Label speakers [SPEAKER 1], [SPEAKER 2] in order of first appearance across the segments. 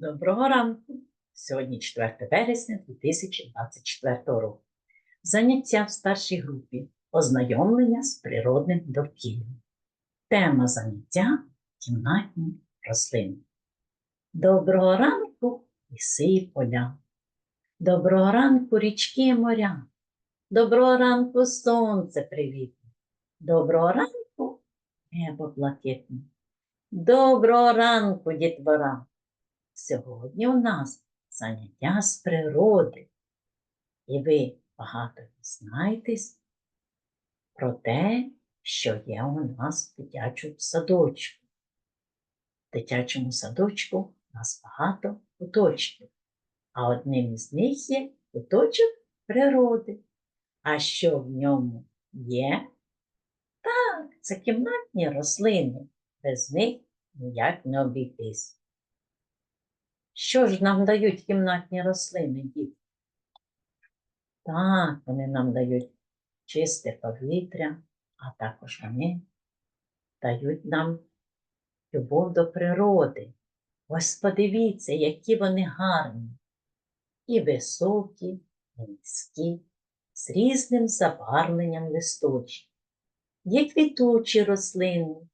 [SPEAKER 1] Доброго ранку! Сьогодні 4 вересня 2024 року. Заняття в старшій групі ознайомлення з природним довкіллям. Тема заняття кімнатні рослини. Доброго ранку ліси і поля. Доброго ранку річки і моря. Доброго ранку сонце привітне. Доброго ранку небо блакитне. Доброго ранку, дітвора! Сьогодні у нас заняття з природи, і ви багато дізнаєтесь про те, що є у нас в дитячому садочку. В дитячому садочку у нас багато куточків, а одним із них є куточок природи. А що в ньому є? Так, це кімнатні рослини, без них ніяк не обійтись. Що ж нам дають кімнатні рослини, діти? Так, вони нам дають чисте повітря, а також вони дають нам любов до природи. Ось подивіться, які вони гарні. І високі, і низькі, з різним забарвленням листочків. Є квітучі рослини,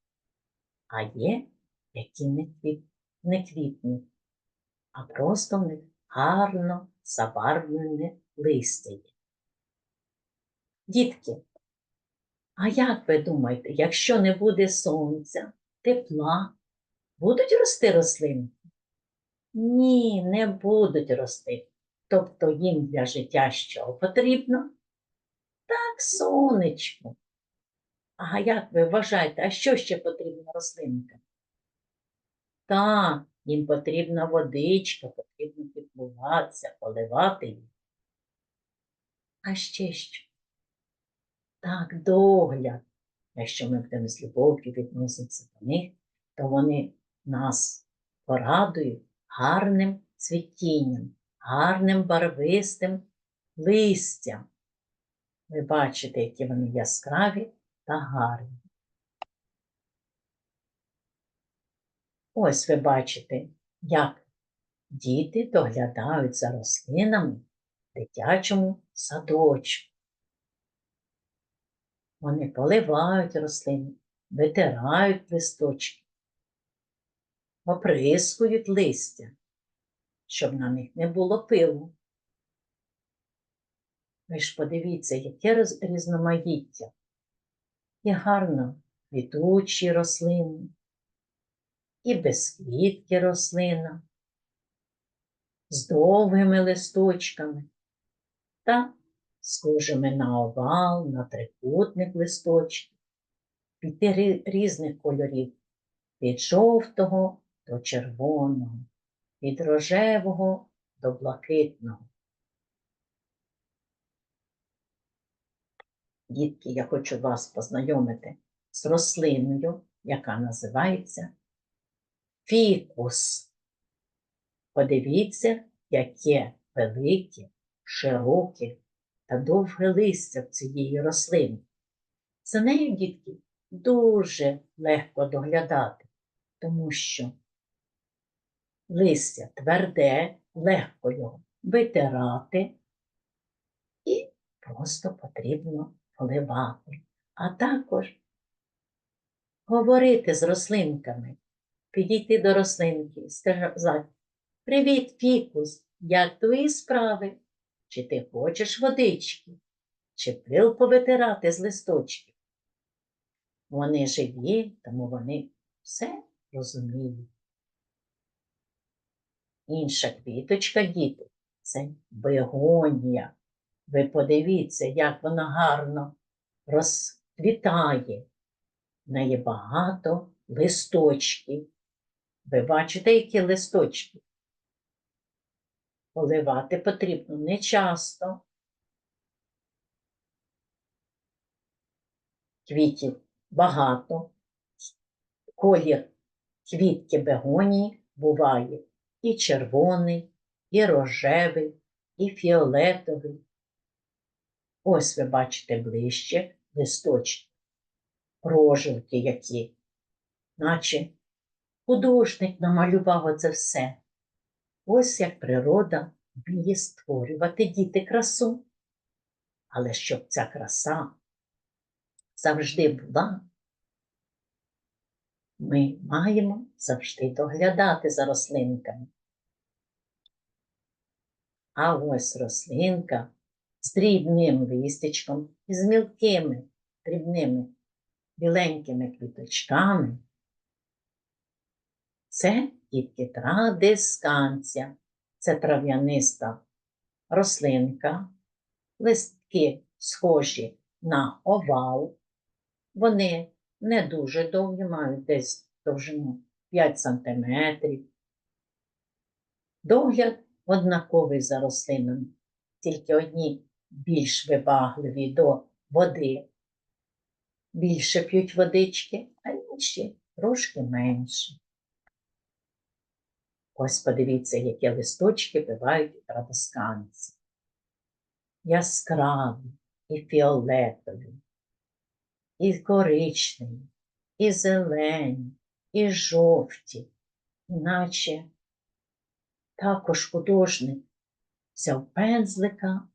[SPEAKER 1] а є, які не, квіт... не квітнуть а просто в них гарно забарвлене листя. Дітки, а як ви думаєте, якщо не буде сонця, тепла, будуть рости рослини? Ні, не будуть рости. Тобто їм для життя що потрібно? Так, сонечко. А як ви вважаєте, а що ще потрібно рослинкам? Так, їм потрібна водичка, потрібно піклуватися, поливати їх. А ще що? Так, догляд. Якщо ми будемо з любов'ю відноситися до них, то вони нас порадують гарним цвітінням, гарним барвистим листям. Ви бачите, які вони яскраві та гарні. Ось ви бачите, як діти доглядають за рослинами в дитячому садочку. Вони поливають рослини, витирають листочки, оприскують листя, щоб на них не було пилу. Ви ж подивіться, яке різноманіття. І гарно квітучі рослини, і безквітки рослина з довгими листочками та схожими на овал, на трикутник листочків, піти різних кольорів від жовтого до червоного, від рожевого до блакитного. Дітки, я хочу вас познайомити з рослиною, яка називається фікус. Подивіться, яке велике, широке та довге листя в цієї рослини. За нею, дітки, дуже легко доглядати, тому що листя тверде, легко його витирати і просто потрібно поливати. А також говорити з рослинками, підійти до рослинки і сказати Привіт, фікус, як твої справи? Чи ти хочеш водички? Чи пил повитирати з листочків? Вони живі, тому вони все розуміють. Інша квіточка, діти, це бегонія. Ви подивіться, як вона гарно розквітає. В неї багато листочків. Ви бачите, які листочки? Поливати потрібно не часто. Квітів багато. Колір квітки бегонії буває і червоний, і рожевий, і фіолетовий. Ось ви бачите ближче листочки, прожилки які, наче художник намалював оце все. Ось як природа вміє створювати діти красу. Але щоб ця краса завжди була, ми маємо завжди доглядати за рослинками. А ось рослинка з дрібним листячком і з мілкими дрібними біленькими квіточками. Це дітки традисканція. Це трав'яниста рослинка, листки схожі на овал. Вони не дуже довгі, мають десь довжину 5 см. Догляд однаковий за рослинами, тільки одні більш вибагливі до води, більше п'ють водички, а інші трошки менше. Ось подивіться, які листочки бувають у традосканці. Яскраві і фіолетові, і коричневі, і зелені, і жовті, іначе також художник взяв пензлика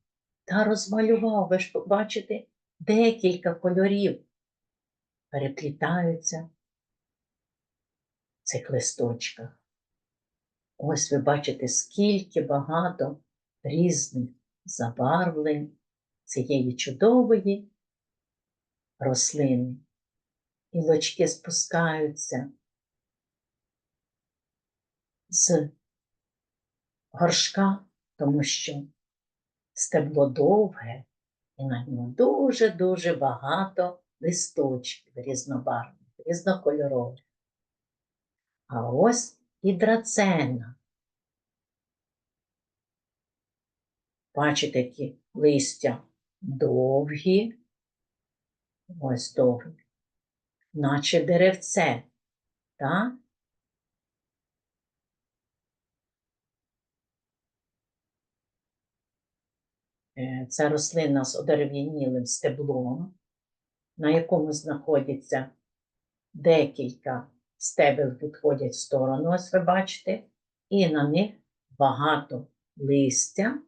[SPEAKER 1] та розмалював, ви ж бачите, декілька кольорів переплітаються в цих листочках. Ось ви бачите, скільки багато різних забарвлень цієї чудової рослини. Гілочки спускаються з горшка, тому що стебло довге і на ньому дуже-дуже багато листочків різнобарвних, різнокольорових. А ось і драцена. Бачите, які листя довгі, ось довгі, наче деревце, так? Е, Це рослина з одерев'янілим стеблом, на якому знаходиться декілька стебел відходять в сторону, ось ви бачите, і на них багато листя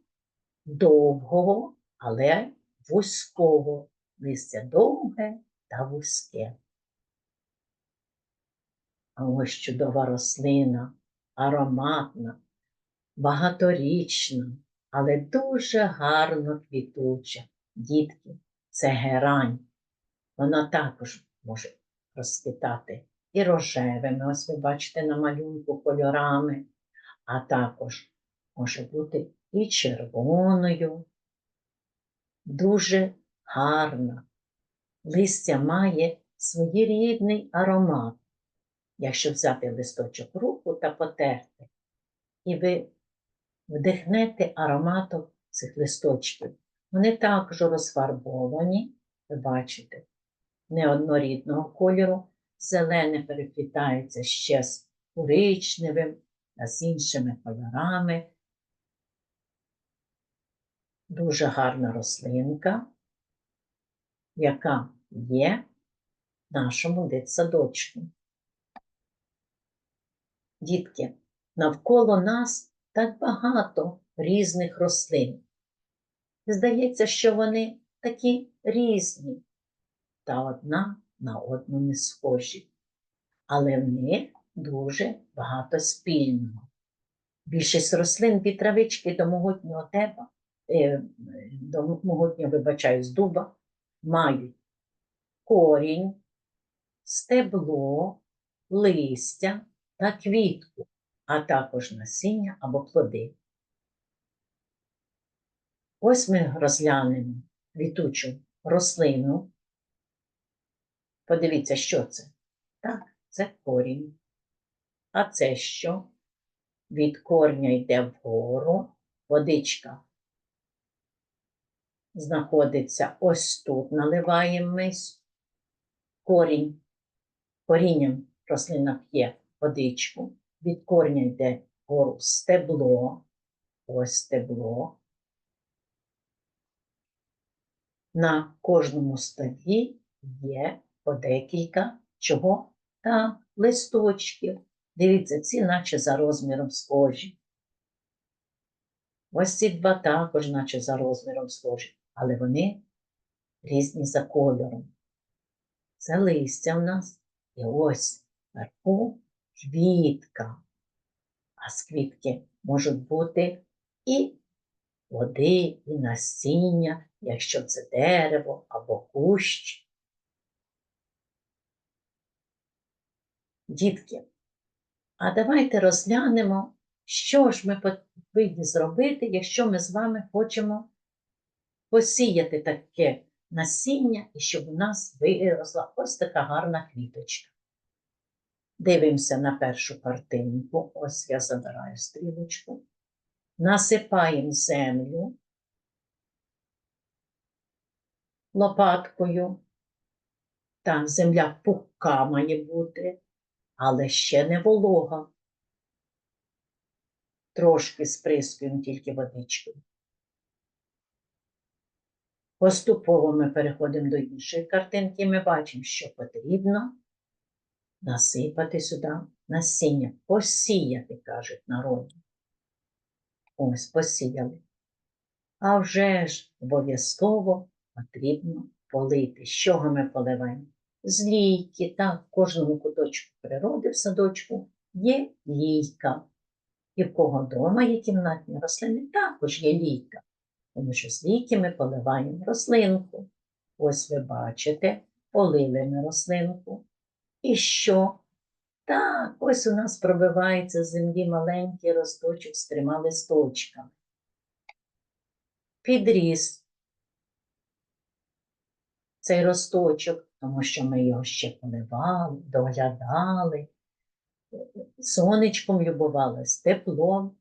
[SPEAKER 1] довгого, але вузького. Листя довге та вузьке. А ось чудова рослина, ароматна, багаторічна, але дуже гарно квітуча. Дітки, це герань. Вона також може розквітати і рожевими, ось ви бачите на малюнку кольорами, а також може бути і червоною. Дуже гарна. Листя має своєрідний аромат. Якщо взяти листочок руку та потерти, і ви вдихнете ароматом цих листочків. Вони також розфарбовані, ви бачите, неоднорідного кольору, зелене переплітається ще з коричневим та з іншими кольорами. Дуже гарна рослинка, яка є в нашому дитсадочку. Дітки, навколо нас так багато різних рослин. Здається, що вони такі різні, та одна на одну не схожі, але в них дуже багато спільного. Більшість рослин від травички до могутнього теба, е, до могутнього, вибачаю, з дуба, мають корінь, стебло, листя та квітку, а також насіння або плоди. Ось ми розглянемо квітучу рослину. Подивіться, що це? Так, це корінь. А це що? Від корня йде вгору, водичка знаходиться ось тут, наливаємо ми корінь. Корінням рослина п'є водичку, від корня йде вгору стебло, ось стебло. На кожному стаді є по декілька чого та листочків. Дивіться, ці наче за розміром схожі. Ось ці два також, наче за розміром схожі, але вони різні за кольором. Це листя в нас, і ось вверху квітка. А з квітки можуть бути і води, і насіння, якщо це дерево або кущ. Дітки, а давайте розглянемо, що ж ми повинні зробити, якщо ми з вами хочемо посіяти таке насіння і щоб у нас виросла ось така гарна квіточка. Дивимося на першу картинку. Ось я забираю стрілочку. Насипаємо землю лопаткою. Так, земля пухка має бути, але ще не волога. Трошки сприскуємо тільки водичкою. Поступово ми переходимо до іншої картинки. Ми бачимо, що потрібно насипати сюди насіння, посіяти, кажуть народі. Ось посіяли. А вже ж обов'язково потрібно полити. З чого ми поливаємо? З лійки, так, в кожному куточку природи в садочку є лійка. І в кого вдома є кімнатні рослини, також є лійка. Тому що з лійки ми поливаємо рослинку. Ось ви бачите, полили ми рослинку. І що? Так, ось у нас пробивається з землі маленький росточок з трьома листочками. Підріс цей росточок, тому що ми його ще поливали, доглядали, сонечком любувалися, теплом.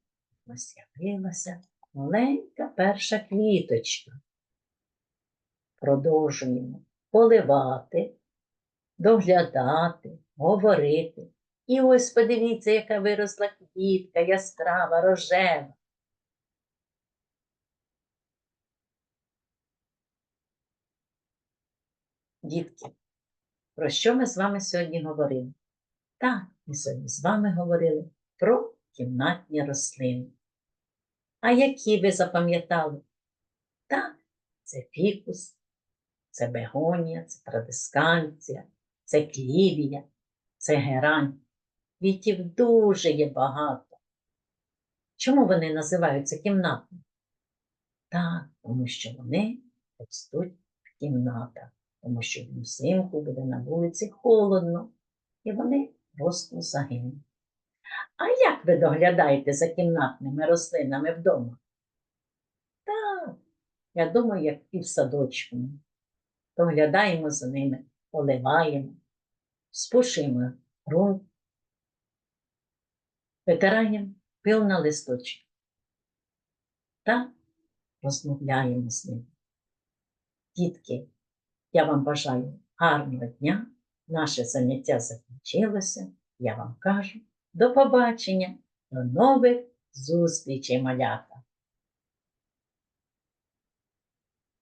[SPEAKER 1] Ось з'явилася маленька перша квіточка. Продовжуємо поливати, доглядати, говорити. І ось подивіться, яка виросла квітка, яскрава, рожева. Дітки, про що ми з вами сьогодні говорили? Так, ми сьогодні з вами говорили про кімнатні рослини. А які ви запам'ятали? Так, це фікус, це бегонія, це традисканція, це клівія, це герань. Квітів дуже є багато. Чому вони називаються кімнатними? Так, тому що вони ростуть в кімнатах, тому що взимку буде на вулиці холодно, і вони просто загинуть. А як ви доглядаєте за кімнатними рослинами вдома? Так, я думаю, як і в садочку. Доглядаємо за ними, поливаємо, спушуємо ґрунт, витираємо пил на листочок та розмовляємо з ними. Дітки, я вам бажаю гарного дня. Наше заняття закінчилося. Я вам кажу. До побачення, до нових зустрічей, малята!